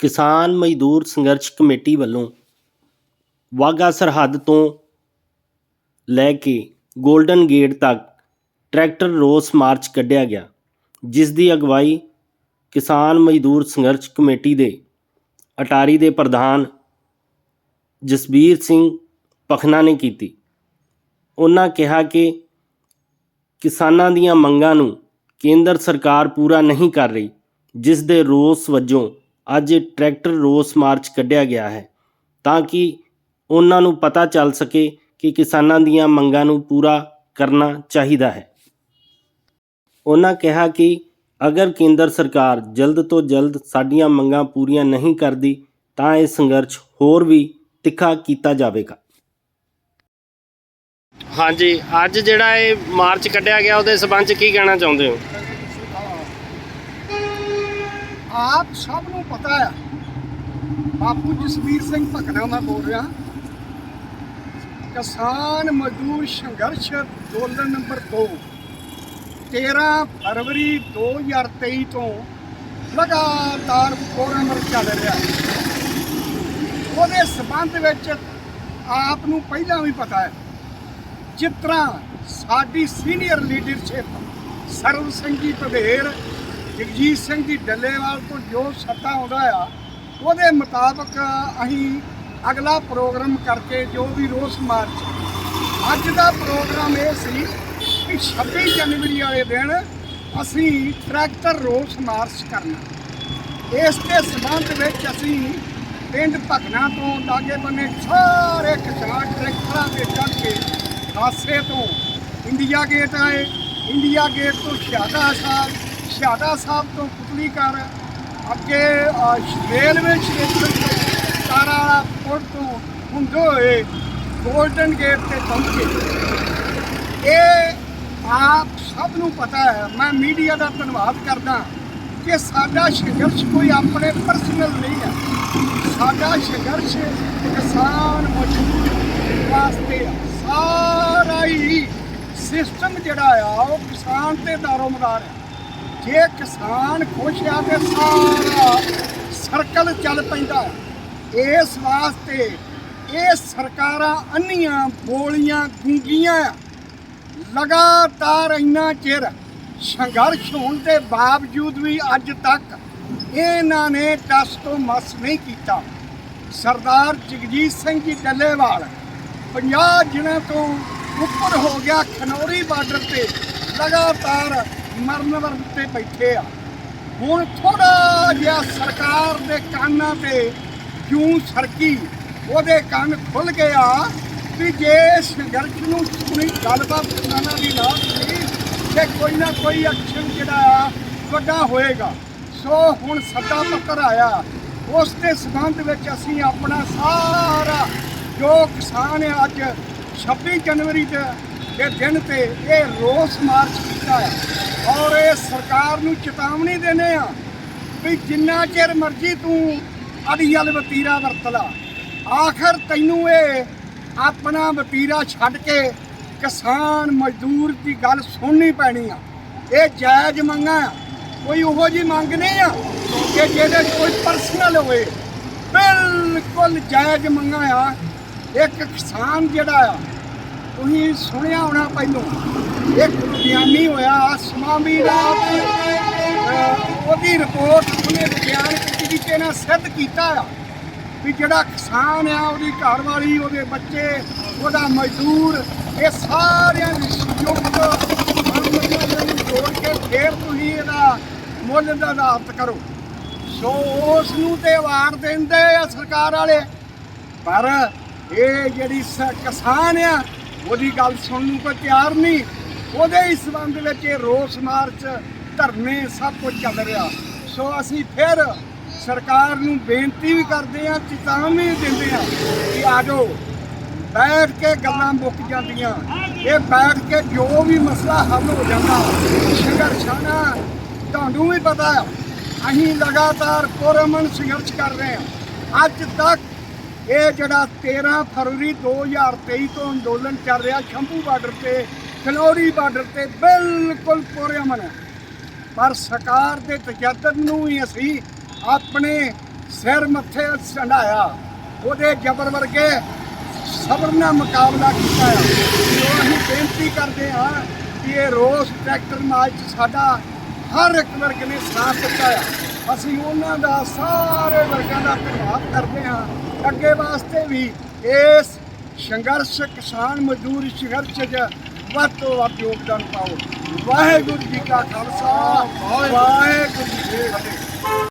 ਕਿਸਾਨ ਮਜ਼ਦੂਰ ਸੰਘਰਸ਼ ਕਮੇਟੀ ਵੱਲੋਂ ਵਾਹਗਾ ਸਰਹੱਦ ਤੋਂ ਲੈ ਕੇ ਗੋਲਡਨ ਗੇਟ ਤੱਕ ਟਰੈਕਟਰ ਰੋਸ ਮਾਰਚ ਕੱਢਿਆ ਗਿਆ, ਜਿਸ ਦੀ ਅਗਵਾਈ ਕਿਸਾਨ ਮਜ਼ਦੂਰ ਸੰਘਰਸ਼ ਕਮੇਟੀ ਦੇ ਅਟਾਰੀ ਦੇ ਪ੍ਰਧਾਨ ਜਸਬੀਰ ਸਿੰਘ ਪਖਨਾ ਨੇ ਕੀਤੀ। ਉਹਨਾਂ ਕਿਹਾ ਕਿ ਕਿਸਾਨਾਂ ਦੀਆਂ ਮੰਗਾਂ ਨੂੰ ਕੇਂਦਰ ਸਰਕਾਰ ਪੂਰਾ ਨਹੀਂ ਕਰ ਰਹੀ, ਜਿਸ ਦੇ ਰੋਸ ਵਜੋਂ ਅੱਜ ਟਰੈਕਟਰ ਰੋਸ ਮਾਰਚ ਕੱਢਿਆ ਗਿਆ ਹੈ ਤਾਂ ਕਿ ਉਹਨਾਂ ਨੂੰ ਪਤਾ ਚੱਲ ਸਕੇ ਕਿ ਕਿਸਾਨਾਂ ਦੀਆਂ ਮੰਗਾਂ ਨੂੰ ਪੂਰਾ ਕਰਨਾ ਚਾਹੀਦਾ ਹੈ। ਉਹਨਾਂ ਕਿਹਾ ਕਿ ਅਗਰ ਕੇਂਦਰ ਸਰਕਾਰ ਜਲਦ ਤੋਂ ਜਲਦ ਸਾਡੀਆਂ ਮੰਗਾਂ ਪੂਰੀਆਂ ਨਹੀਂ ਕਰਦੀ, ਤਾਂ ਇਹ ਸੰਘਰਸ਼ ਹੋਰ ਵੀ ਤਿੱਖਾ ਕੀਤਾ ਜਾਵੇਗਾ। ਹਾਂਜੀ, ਅੱਜ ਜਿਹੜਾ ਇਹ ਮਾਰਚ ਕੱਢਿਆ ਗਿਆ, ਉਹਦੇ ਸਬੰਧ ਚ ਕੀ ਕਹਿਣਾ ਚਾਹੁੰਦੇ ਹੋ? ਆਪ ਸਭ ਨੂੰ ਪਤਾ ਹੈ। ਬਾਪੂ ਜਸਵੀਰ ਸਿੰਘ ਭਕਨਾ ਮੈਂ ਬੋਲ ਰਿਹਾ। ਕਿਸਾਨ ਮਜ਼ਦੂਰ ਸੰਘਰਸ਼ ਅੰਦੋਲਨ ਨੰਬਰ 2 13 ਫਰਵਰੀ 2023 ਤੋਂ ਲਗਾਤਾਰ ਪ੍ਰੋਗਰਾਮ ਚੱਲ ਰਿਹਾ ਉਹਦੇ ਸਬੰਧ ਵਿੱਚ ਆਪ ਨੂੰ ਪਹਿਲਾਂ ਵੀ ਪਤਾ ਹੈ। ਜਿਸ ਤਰ੍ਹਾਂ ਸਾਡੀ ਸੀਨੀਅਰ ਲੀਡਰਸ਼ਿਪ ਸਰਵ ਸਿੰਘ ਜੀ ਪਧੇਰ ਜਗਜੀਤ ਸਿੰਘ ਜੀ ਡੱਲੇਵਾਲ ਤੋਂ ਜੋ ਸੱਤਾ ਆਉਂਦਾ ਆ, ਉਹਦੇ ਮੁਤਾਬਕ ਅਸੀਂ ਅਗਲਾ ਪ੍ਰੋਗਰਾਮ ਕਰਕੇ ਜੋ ਵੀ ਰੋਸ ਮਾਰਚ, ਅੱਜ ਦਾ ਪ੍ਰੋਗਰਾਮ ਇਹ ਸੀ ਕਿ 26 ਜਨਵਰੀ ਵਾਲੇ ਦਿਨ ਅਸੀਂ ਟਰੈਕਟਰ ਰੋਸ ਮਾਰਚ ਕਰਨਾ। ਇਸ ਦੇ ਸਬੰਧ ਵਿੱਚ ਅਸੀਂ ਪਿੰਡ ਭਗਨਾ ਤੋਂ ਲਾਗੇ ਬੰਨੇ ਸਾਰੇ ਕਿਸਾਨ ਟਰੈਕਟਰਾਂ ਤੇ ਚੜ੍ਹ ਕੇ ਹਾਸੇ ਤੋਂ ਇੰਡੀਆ ਗੇਟ ਆਏ। ਇੰਡੀਆ ਗੇਟ ਤੋਂ ਸ਼ਹਾਦਾ ਸਾਹਿਬ ਸ਼ਹਾਦਾ ਸਾਹਿਬ ਤੋਂ ਪੁਤਲੀ ਕਰ ਅੱਗੇ ਰੇਲਵੇ ਸਟੇਸ਼ਨ ਤੋਂ ਤਾਰਾ ਵਾਲਾ ਪੁਲ ਤੋਂ ਹੁੰਦੇ ਹੋਏ ਗੋਲਡਨ ਗੇਟ ਤੇ ਪਹੁੰਚੇ ਇਹ ਆਪ ਸਭ ਨੂੰ ਪਤਾ ਹੈ, ਮੈਂ ਮੀਡੀਆ ਦਾ ਧੰਨਵਾਦ ਕਰਦਾ ਕਿ ਸਾਡਾ ਸੰਘਰਸ਼ ਕੋਈ ਆਪਣੇ ਪਰਸਨਲ ਨਹੀਂ ਹੈ। ਸਾਡਾ ਸੰਘਰਸ਼ ਕਿਸਾਨ ਮਜ਼ਦੂਰ ਵਾਸਤੇ ਆ ਸਾਰਾ ਹੀ ਸਿਸਟਮ ਜਿਹੜਾ ਆ, ਉਹ ਕਿਸਾਨ ਤੇ ਦਾਰੋਮਦਾਰ ਹੈ। ਜੇ ਕਿਸਾਨ ਖੁਸ਼ ਆ ਤੇ ਸਾਰਾ ਸਰਕਲ ਚੱਲ ਪੈਂਦਾ ਇਸ ਵਾਸਤੇ ਇਹ ਸਰਕਾਰਾਂ ਅੰਨੀਆਂ, ਬੋਲੀਆਂ, ਗੂੰਗੀਆਂ ਲਗਾਤਾਰ ਇੰਨਾ ਚਿਰ ਸੰਘਰਸ਼ ਹੋਣ ਦੇ ਬਾਵਜੂਦ ਵੀ ਅੱਜ ਤੱਕ ਇਹਨਾਂ ਨੇ ਟਸ ਤੋਂ ਮਸ ਨਹੀਂ ਕੀਤਾ। ਸਰਦਾਰ ਜਗਜੀਤ ਸਿੰਘ ਜੀ ਡੱਲੇਵਾਲ 50 ਦਿਨਾਂ ਤੋਂ ਉੱਪਰ ਹੋ ਗਿਆ ਖਨੌਰੀ ਬਾਰਡਰ ਤੇ ਲਗਾਤਾਰ ਮਰਨ ਵਰਤ ਤੇ ਬੈਠੇ ਆ। ਹੁਣ ਥੋੜਾ ਜਿਹਾ ਸਰਕਾਰ ਦੇ ਕੰਨਾਂ ਤੇ ਕਿਉਂ ਸਰਕੀ ਉਹਦੇ ਕੰਨ ਖੁੱਲ ਗਏ ਆ ਵੀ ਜੇ ਸੰਘਰਸ਼ ਨੂੰ ਸੁਣੀ ਗੱਲਬਾਤ ਕਿਸਾਨਾਂ ਦੀ ਨਾ ਸੁਣੀ, ਤੇ ਕੋਈ ਨਾ ਕੋਈ ਐਕਸ਼ਨ ਜਿਹੜਾ ਆ, ਵੱਡਾ ਹੋਏਗਾ। ਸੋ ਹੁਣ ਸੱਦਾ ਪੱਤਰ ਆਇਆ। ਉਸ ਦੇ ਸੰਬੰਧ ਵਿੱਚ ਅਸੀਂ ਆਪਣਾ ਸਾਰਾ ਜੋ ਕਿਸਾਨ ਹੈ ਅੱਜ 26 ਜਨਵਰੀ ਦੇ ਦੇ ਦਿਨ ਤੇ ਇਹ ਰੋਸ ਮਾਰਚ ਕੀਤਾ ਹੈ ਔਰ ਇਹ ਸਰਕਾਰ ਨੂੰ ਚੇਤਾਵਨੀ ਦਿੰਦੇ ਆ ਵੀ ਜਿੰਨਾ ਚਿਰ ਮਰਜ਼ੀ ਤੂੰ ਅੜੀਅਲ ਵਤੀਰਾ ਵਰਤ ਲਾ। ਆਖਰ ਤੈਨੂੰ ਇਹ ਆਪਣਾ ਵਤੀਰਾ ਛੱਡ ਕੇ ਕਿਸਾਨ ਮਜ਼ਦੂਰ ਦੀ ਗੱਲ ਸੁਣਨੀ ਪੈਣੀ ਆ। ਇਹ ਜਾਇਜ਼ ਮੰਗਾਂ ਆ। ਕੋਈ ਉਹੋ ਜੀ ਮੰਗ ਨਹੀਂ ਆ ਕਿ ਜਿਹਦੇ 'ਚ ਕੋਈ ਪਰਸਨਲ ਹੋਵੇ। ਬਿਲਕੁਲ ਜਾਇਜ਼ ਮੰਗਾਂ ਆ। ਇੱਕ ਕਿਸਾਨ ਜਿਹੜਾ ਆ ਤੁਸੀਂ ਸੁਣਿਆ ਹੋਣਾ ਪਹਿਲੋਂ, ਇੱਕ ਵਿਗਿਆਨੀ ਹੋਇਆ ਸਮਾਮੀ ਰਾਤ ਉਹਦੀ ਰਿਪੋਰਟ ਉਹਨੇ ਵਿਗਿਆਨਕ ਤਰੀਕੇ ਨਾਲ ਸਿੱਧ ਕੀਤਾ ਆ ਵੀ ਜਿਹੜਾ ਕਿਸਾਨ ਆ, ਉਹਦੀ ਘਰ ਵਾਲੀ ਉਹਦੇ ਬੱਚੇ, ਉਹਦਾ ਮਜ਼ਦੂਰ, ਇਹ ਸਾਰਿਆਂ ਦੀ ਸੰਯੁਕਤ ਜੋੜ ਕੇ ਫੇਰ ਤੁਸੀਂ ਇਹਦਾ ਮੁੱਲ ਨਿਰਧਾਰਤ ਕਰੋ। ਸੋ ਉਸ ਨੂੰ ਤੇ ਅਵਾਰਡ ਦਿੰਦੇ ਆ ਸਰਕਾਰ ਵਾਲੇ, ਪਰ ਇਹ ਜਿਹੜੀ ਕਿਸਾਨ ਆ ਉਹਦੀ ਗੱਲ ਸੁਣਨ ਨੂੰ ਕੋਈ ਤਿਆਰ ਨਹੀਂ। ਉਹਦੇ ਹੀ ਸੰਬੰਧ ਵਿੱਚ ਇਹ ਰੋਸ ਮਾਰਚ, ਧਰਨੇ ਸਭ ਕੁਝ ਚੱਲ ਰਿਹਾ। ਸੋ ਅਸੀਂ ਫਿਰ ਸਰਕਾਰ ਨੂੰ ਬੇਨਤੀ ਵੀ ਕਰਦੇ ਆ ਚੇਤਾਵਨੀ ਵੀ ਦਿੰਦੇ ਆ ਕਿ ਆ ਜਾਓ, ਬੈਠ ਕੇ ਗੱਲਾਂ ਮੁੱਕ ਜਾਂਦੀਆਂ। ਇਹ ਬੈਠ ਕੇ ਜੋ ਵੀ ਮਸਲਾ ਹੱਲ ਹੋ ਜਾਂਦਾ ਸੰਘਰਸ਼ਾਂ ਨਾਲ ਤੁਹਾਨੂੰ ਵੀ ਪਤਾ ਹੈ, ਅਸੀਂ ਲਗਾਤਾਰ ਪੁਰਮਨ ਸੰਘਰਸ਼ ਕਰ ਰਹੇ ਹਾਂ। ਅੱਜ ਤੱਕ ਇਹ ਜਿਹੜਾ 13 ਫਰਵਰੀ 2023 ਤੋਂ ਅੰਦੋਲਨ ਚੱਲ ਰਿਹਾ, ਸ਼ੰਭੂ ਬਾਰਡਰ ਤੇ ਖਨੌਰੀ ਬਾਰਡਰ ਤੇ ਬਿਲਕੁਲ ਅਮਨ ਹੈ। ਪਰ ਸਰਕਾਰ ਦੇ ਤਜੱਦਦ ਨੂੰ ਹੀ ਅਸੀਂ ਆਪਣੇ ਸਿਰ ਮੱਥੇ ਚੜਾਇਆ ਉਹਦੇ ਜਬਰ ਵਰਗੇ ਸਬਰ ਨਾਲ ਮੁਕਾਬਲਾ ਕੀਤਾ ਆ। ਜੋ ਅਸੀਂ ਬੇਨਤੀ ਕਰਦੇ ਹਾਂ ਕਿ ਇਹ ਰੋਸ ਟਰੈਕਟਰ ਮਾਰਚ ਸਾਡਾ ਹਰ ਇੱਕ ਵਰਗ ਨੇ ਸਾਥ ਦਿੱਤਾ ਹੈ ਅਸੀਂ ਉਹਨਾਂ ਦਾ ਸਾਰੇ ਵਰਗਾਂ ਦਾ ਧੰਨਵਾਦ ਕਰਦੇ ਹਾਂ। ਅੱਗੇ ਵਾਸਤੇ ਵੀ ਇਸ ਸੰਘਰਸ਼ ਕਿਸਾਨ ਮਜ਼ਦੂਰ ਸੰਘਰਸ਼ 'ਚ ਵੱਧ ਤੋਂ ਵੱਧ ਯੋਗਦਾਨ ਪਾਓ। ਵਾਹਿਗੁਰੂ ਜੀ ਕਾ ਖਾਲਸਾ, ਵਾਹਿਗੁਰੂ ਜੀ ਕੀ ਫਤਿਹ।